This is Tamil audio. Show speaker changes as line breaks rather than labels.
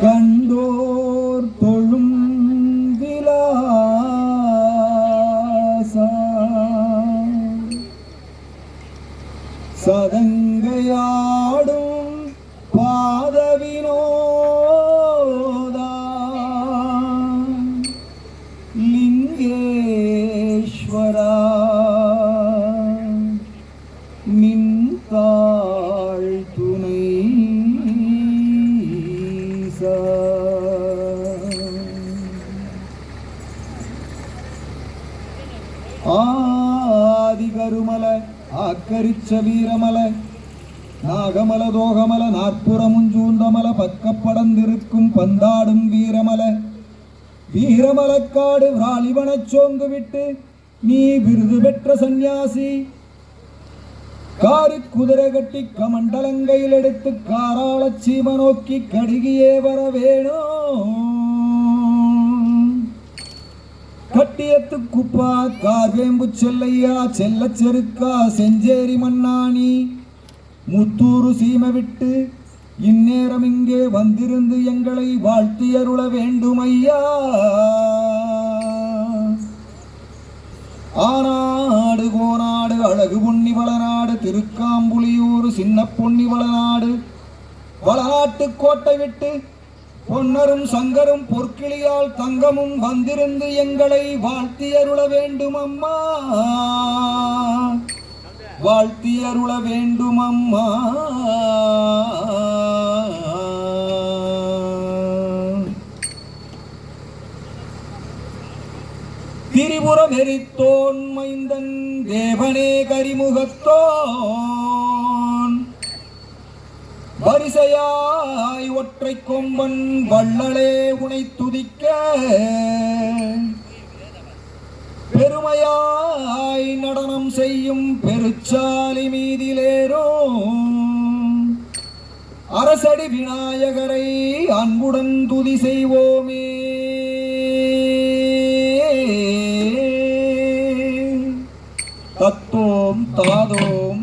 கண்டோர் தொழும் விலாசா. சதங்கையாடும் பாதவினோதா. லிங்கேஸ்வரா. ஆதிகருமல ஆக்கரிச்ச வீரமல நாகமல தோகமல நாற்புறமும் சூந்தமல பக்கப்படந்திருக்கும் பந்தாடும் வீரமல. வீரமலக்காடு விராலிவனச் சோங்கு விட்டு நீ விருது பெற்ற சந்நியாசி. காரி குதிரை கட்டி கமண்டலங்கையில் எடுத்து காராள சீம நோக்கி கடுகியே வர வேணும். குப்பா காவேம்பு செல்லையா செல்ல செருக்கா செஞ்சேரி மண்ணாணி முத்தூரு சீமை விட்டு இந்நேரம் இங்கே வந்திருந்து எங்களை வாழ்த்தியருள வேண்டும் ஐயா ஆனாடு கோனாடு அழகு பொன்னி வளநாடு திருக்காம்புலியூர் சின்ன பொன்னி வளநாடு. வளநாட்டு கோட்டை விட்டு பொன்னரும் சங்கரும் பொற்கிளியால் தங்கமும் வந்திருந்து எங்களை வாழ்த்தியருள வேண்டும் அம்மா. வாழ்த்தியருள வேண்டும் அம்மா. திரிபுரம் எரித்தோன் மைந்தன் தேவனே கரிமுகத்தோ. வரிசையாய் ஒற்றை கொம்பன் வள்ளலே உனை துதிக்க. பெருமையாய் நடனம் செய்யும் பெருச்சாலி மீதிலேரோ அரசடி விநாயகரை அன்புடன் துதி செய்வோமே. தத்தோம் தாதோம்